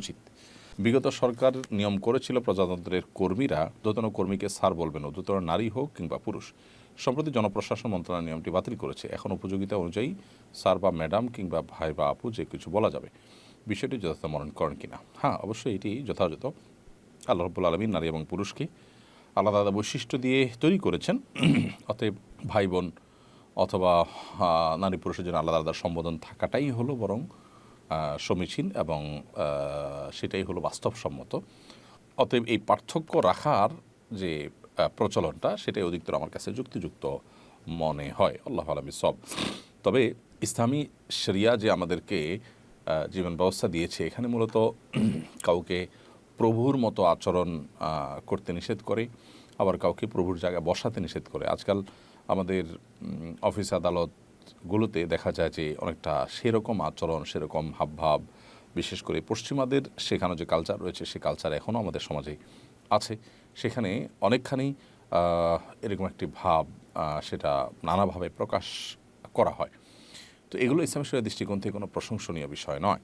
উচিত। বিগত সরকার নিয়ম করেছিল প্রজাতন্ত্রের কর্মীরা দোতন কর্মীকে স্যার বলবেন উদ্যতন নারী হোক কিংবা পুরুষ, সম্প্রতি জনপ্রশাসন মন্ত্রণালয় নিয়মটি বাতিল করেছে। এখন উপযোগিতা অনুযায়ী স্যার বা ম্যাডাম কিংবা ভাই বা আপু যে কিছু বলা যাবে, বিষয়টি যথাযথ মনন করেন কিনা। হ্যাঁ অবশ্যই এটি যথাযথ। আল্লাহ রব্বুল আলমী নারী এবং পুরুষকে আলাদা আলাদা বৈশিষ্ট্য দিয়ে তৈরি করেছেন। অতএব ভাই বোন অথবা নারী পুরুষের জন্য আলাদা আলাদা সম্বোধন থাকাটাই হলো বরং সমীচীন এবং সেটাই হলো বাস্তবসম্মত। অতএব এই পার্থক্য রাখার যে প্রচলনটা, সেটাই অধিকতর আমার কাছে যুক্তিযুক্ত মনে হয়। আল্লাহ আলমী সব। তবে ইসলামী শরিয়া যে আমাদেরকে জীবন ব্যবস্থা দিয়েছে, এখানে মূলত কাউকে প্রভুর মতো আচরণ করতে নিষেধ করে, আবার কাউকে প্রভুর জায়গায় বসাতে নিষেধ করে। আজকাল আমাদের অফিস অফিস আদালতগুলোতে দেখা যায় যে অনেকটা সেরকম আচরণ, সেরকম হাবভাব, বিশেষ করে পশ্চিমাদের শেখানো যে কালচার রয়েছে, সে কালচার এখনও আমাদের সমাজে আছে। সেখানে অনেকখানি এরকম একটি ভাব সেটা নানাভাবে প্রকাশ করা হয়। তো এগুলো ইসলাম শরিয়া দৃষ্টিকোণ থেকে কোনো প্রশংসনীয় বিষয় নয়।